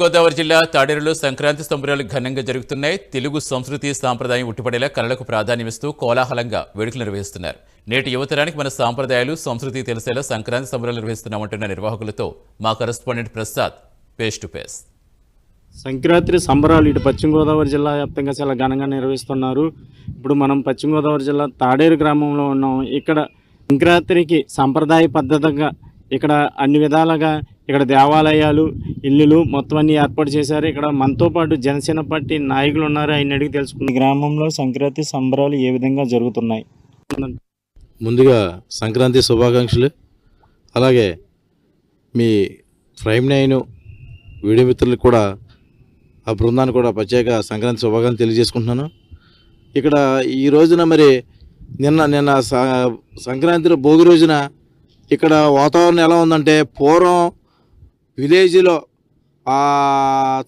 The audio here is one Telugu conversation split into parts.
గోదావరి జిల్లా తాడేరులో సంక్రాంతి సంబరాలు ఘనంగా జరుగుతున్నాయి. తెలుగు సంస్కృతి సాంప్రదాయం ఉట్టిపడేలా కళలకు ప్రాధాన్యమిస్తూ కోలాహలంగా వేడుకలు నిర్వహిస్తున్నారు. నేటి యువతరానికి మన సాంప్రదాయాలు సంస్కృతి తెలిసేలా సంక్రాంతి సంబరాలు నిర్వహిస్తున్నామంటున్న నిర్వాహకులతో మా correspondent Prasad face to face Sankranti సంబరాలు ఇటు పశ్చిమ గోదావరి జిల్లా వ్యాప్తంగా చాలా ఘనంగా నిర్వహిస్తున్నారు. ఇప్పుడు మనం పశ్చిమ గోదావరి జిల్లా తాడేరు గ్రామంలో ఉన్నాం. ఇక్కడ సంక్రాంతికి సంప్రదాయ పద్ధతిగా ఇక్కడ అన్ని విధాలుగా ఇక్కడ దేవాలయాలు ఇల్లులు మొత్తం అన్ని ఏర్పాటు చేశారు. ఇక్కడ మనతో పాటు జనసేన పార్టీ నాయకులు ఉన్నారు. ఆయన అడిగి తెలుసుకున్న గ్రామంలో సంక్రాంతి సంబరాలు ఏ విధంగా జరుగుతున్నాయి? ముందుగా సంక్రాంతి శుభాకాంక్షలు. అలాగే మీ ప్రైమ్ నైన్ వీడియో మిత్రులకు కూడా ఆ బృందానికి కూడా ప్రత్యేక సంక్రాంతి శుభాకాంక్షలు తెలియజేసుకుంటున్నాను. ఇక్కడ ఈ రోజున మరి నిన్న నిన్న స- సంక్రాంతి భోగి రోజున ఇక్కడ వాతావరణం ఎలా ఉందంటే పూర్వం విలేజ్లో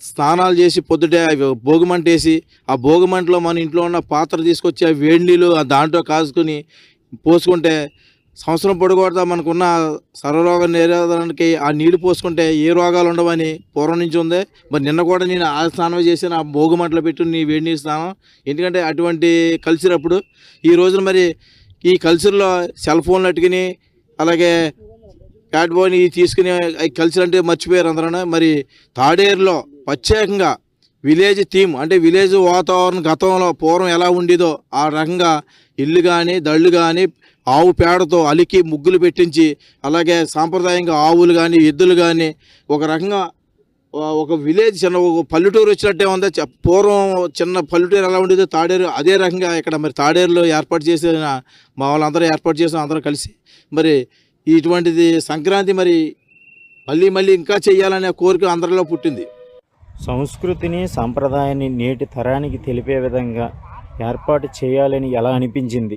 స్నానాలు చేసి పొద్దుటే అవి భోగిమంట వేసి ఆ భోగిమంటలో మన ఇంట్లో ఉన్న పాత్ర తీసుకొచ్చి ఆ వేడి నీళ్ళు ఆ దాంట్లో కాసుకుని పోసుకుంటే సంవత్సరం పొడుగుతా మనకున్న సర్వరోగ నిరోధానికి ఆ నీళ్ళు పోసుకుంటే ఏ రోగాలు ఉండవని పూర్వం నుంచి ఉంది. మరి నిన్న కూడా నేను ఆ స్నానం చేసిన ఆ భోగిమంటలో పెట్టి నీ వేడి నీళ్ళు స్నానం. ఎందుకంటే అటువంటి కల్చర్ అప్పుడు ఈ రోజున మరి ఈ కల్చర్లో సెల్ ఫోన్లు అట్టుకుని అలాగే క్యాట్ బాయ్ని తీసుకుని కల్చర్ అంటే మర్చిపోయారు అందరూ మరి తాడేరులో ప్రత్యేకంగా విలేజ్ థీమ్ అంటే విలేజ్ వాతావరణం గతంలో పూర్వం ఎలా ఉండేదో ఆ రకంగా ఇల్లు కానీ దళ్ళు కానీ ఆవు పేడతో అలికి ముగ్గులు పెట్టించి అలాగే సాంప్రదాయంగా ఆవులు కానీ ఎద్దులు కానీ ఒక రకంగా ఒక విలేజ్ చిన్న ఒక పల్లెటూరు వచ్చినట్టే ఉంది. చ- పూర్వం చిన్న పల్లెటూరు ఎలా ఉండేదో తాడేరు అదే రకంగా ఇక్కడ మరి తాడేరులో ఏర్పాటు చేసిన మా వాళ్ళందరూ ఏర్పాటు చేసిన అందరం కలిసి మరి ఇటువంటిది సంక్రాంతి మరి మళ్ళీ మళ్ళీ ఇంకా చేయాలనే కోరిక అందరిలో పుట్టింది. సంస్కృతిని సాంప్రదాయాన్ని నేటి తరానికి తెలిపే విధంగా ఏర్పాటు చేయాలని ఎలా అనిపించింది?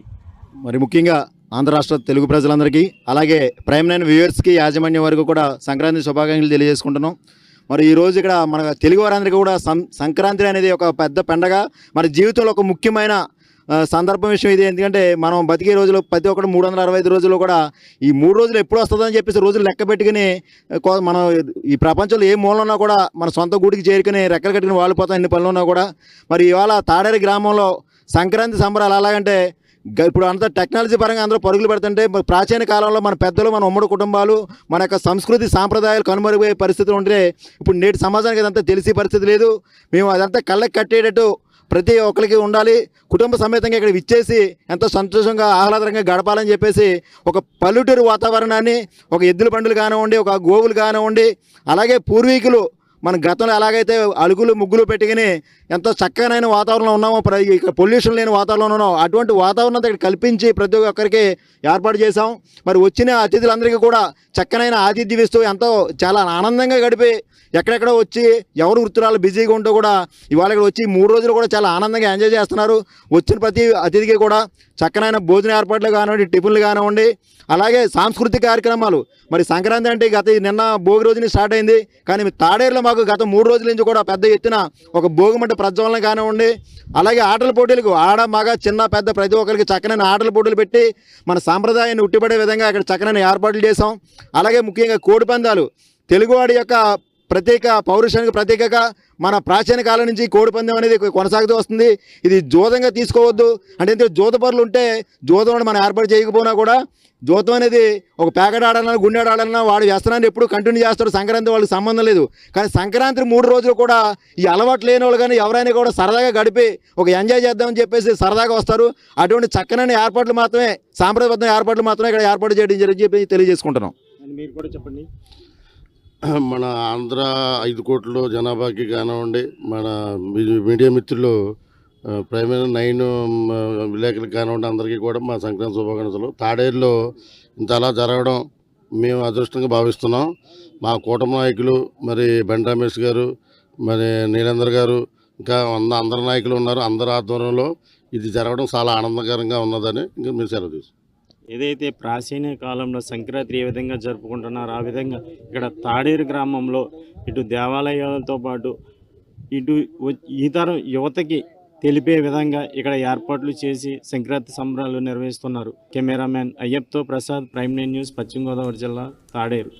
మరి ముఖ్యంగా ఆంధ్ర రాష్ట్ర తెలుగు ప్రజలందరికీ అలాగే ప్రైమ్ నైన్ వ్యూవర్స్కి యాజమాన్యం వరకు కూడా సంక్రాంతి శుభాకాంక్షలు తెలియజేసుకుంటున్నాం. మరి ఈ రోజు ఇక్కడ మన తెలుగు వారందరికీ కూడా సం సంక్రాంతి అనేది ఒక పెద్ద పండగ. మన జీవితంలో ఒక ముఖ్యమైన సందర్భం విషయం ఇది. ఎందుకంటే మనం బతికే రోజులు ప్రతి ఒక్కటి మూడు వందల అరవై ఐదు రోజులు కూడా ఈ మూడు రోజులు ఎప్పుడు వస్తుందని చెప్పేసి రోజులు లెక్క పెట్టుకుని మనం ఈ ప్రపంచంలో ఏ మూలన ఉన్నా కూడా మన సొంత గూడికి చేరుకుని రెక్కలు కట్టుకుని వాలిపోతాం ఎన్ని పనులు ఉన్నా కూడా. మరి ఇవాళ తాడేరు గ్రామంలో సంక్రాంతి సంబరాలు అలాగంటే ఇప్పుడు అంత టెక్నాలజీ పరంగా అందరూ పరుగులు పెడుతుంటే ప్రాచీన కాలంలో మన పెద్దలు మన ఉమ్మడి కుటుంబాలు మన యొక్క సంస్కృతి సాంప్రదాయాలు కనుమరుగయ్యే పరిస్థితులు ఉంటే ఇప్పుడు నేటి సమాజానికి అదంతా తెలిసే పరిస్థితి లేదు. మేము అదంతా కళ్ళకి కట్టేటట్టు ప్రతి ఒక్కరికి ఉండాలి. కుటుంబ సమేతంగా ఇక్కడ ఇచ్చేసి ఎంతో సంతోషంగా ఆహ్లాదకరంగా గడపాలని చెప్పేసి ఒక పల్లెటూరు వాతావరణాన్ని ఒక ఎద్దుల బండులు కానివ్వండి ఒక గోవులు కానివ్వండి అలాగే పూర్వీకులు మన గతంలో ఎలాగైతే అలుగులు ముగ్గులు పెట్టుకుని ఎంతో చక్కనైన వాతావరణంలో ఉన్నామో ప్ర- ఇక్కడ పొల్యూషన్ లేని వాతావరణంలో ఉన్నాం అటువంటి వాతావరణం ఇక్కడ కల్పించి ప్రతి ఒక్కరికి ఏర్పాటు చేశాం. మరి వచ్చిన అతిథులందరికీ కూడా చక్కనైన ఆతిథ్యం ఇస్తూ ఎంతో చాలా ఆనందంగా గడిపి ఎక్కడెక్కడ వచ్చి ఎవరు వృత్తురాలు బిజీగా ఉంటూ కూడా ఇవాళ ఇక్కడ వచ్చి మూడు రోజులు కూడా చాలా ఆనందంగా ఎంజాయ్ చేస్తున్నారు. వచ్చిన ప్రతి అతిథికి కూడా చక్కనైన భోజన ఏర్పాట్లు కానివ్వండి టిఫిన్లు కానివ్వండి అలాగే సాంస్కృతిక కార్యక్రమాలు. మరి సంక్రాంతి అంటే గత నిన్న భోగి రోజుని స్టార్ట్ అయింది. కానీ తాడేరులో మాకు గత మూడు రోజుల నుంచి కూడా పెద్ద ఎత్తున ఒక భోగిమంట ప్రజ్వలన కానివ్వండి అలాగే ఆటల పోటీలకు ఆడ మగ చిన్న పెద్ద ప్రతి ఒక్కరికి చక్కనైన ఆటల పోటీలు పెట్టి మన సాంప్రదాయాన్ని ఉట్టిపడే విధంగా ఇక్కడ చక్కనైన ఏర్పాట్లు చేసాం అలాగే ముఖ్యంగా కోడి పందాలు తెలుగువాడి యొక్క ప్రత్యేక పౌరుషానికి ప్రత్యేకగా మన ప్రాచీన కాలం నుంచి కోడిపందెం అనేది కొనసాగుతూ వస్తుంది. ఇది జోదంగా తీసుకోవద్దు. అంటే ఎందుకంటే జోతపరులు ఉంటే జోదం మనం ఏర్పాటు చేయకపోయినా కూడా జోతం అనేది ఒక ప్యాకెట్ ఆడాలన్నా గుండె ఆడాలన్నా వాడు వ్యసనాన్ని ఎప్పుడు కంటిన్యూ చేస్తాడు. సంక్రాంతి వాళ్ళకి సంబంధం లేదు. కానీ సంక్రాంతి మూడు రోజులు కూడా ఈ అలవాటు లేని వాళ్ళు కానీ ఎవరైనా కూడా సరదాగా గడిపి ఒక ఎంజాయ్ చేద్దామని చెప్పేసి సరదాగా వస్తారు. అటువంటి చక్కనైన ఏర్పాట్లు మాత్రమే సాంప్రదాయబద్ధమైన ఏర్పాట్లు మాత్రమే ఇక్కడ ఏర్పాటు చేయడం జరిగి చెప్పి తెలియజేసుకుంటున్నాం. మీరు కూడా చెప్పండి. మన ఆంధ్ర ఐదు కోట్ల జనాభాకి కానివ్వండి మన మీడియా మిత్రులు ప్రైమరీ నైన్ ఆ, విలేకరులకు కానివ్వండి అందరికీ కూడా మా సంక్రాంతి శుభాకాంక్షలు. తాడేరులో ఇంత అలా జరగడం మేము అదృష్టంగా భావిస్తున్నాం. మా కూటమి నాయకులు మరి బండి రమేష్ గారు మరి నీలేందర్ గారు ఇంకా వంద అందరు నాయకులు ఉన్నారు అందరి ఆధ్వర్యంలో. ఇది జరగడం చాలా ఆనందకరంగా ఉన్నదని ఇంకా మీరు సెలవు తీసుకుంటాం ఏదైతే ప్రాచీన కాలంలో సంక్రాంతి ఏ విధంగా జరుపుకుంటున్నారో ఆ విధంగా ఇక్కడ తాడేరు గ్రామంలో ఇటు దేవాలయాలతో పాటు ఇటు ఈతరం ఈ తరం యువతకి తెలిపే విధంగా ఇక్కడ ఏర్పాట్లు చేసి సంక్రాంతి సంబరాలు నిర్వహిస్తున్నారు. Cameraman అయ్యప్తో Prasad Prime nine news Paschima Godavari జిల్లా తాడేరు.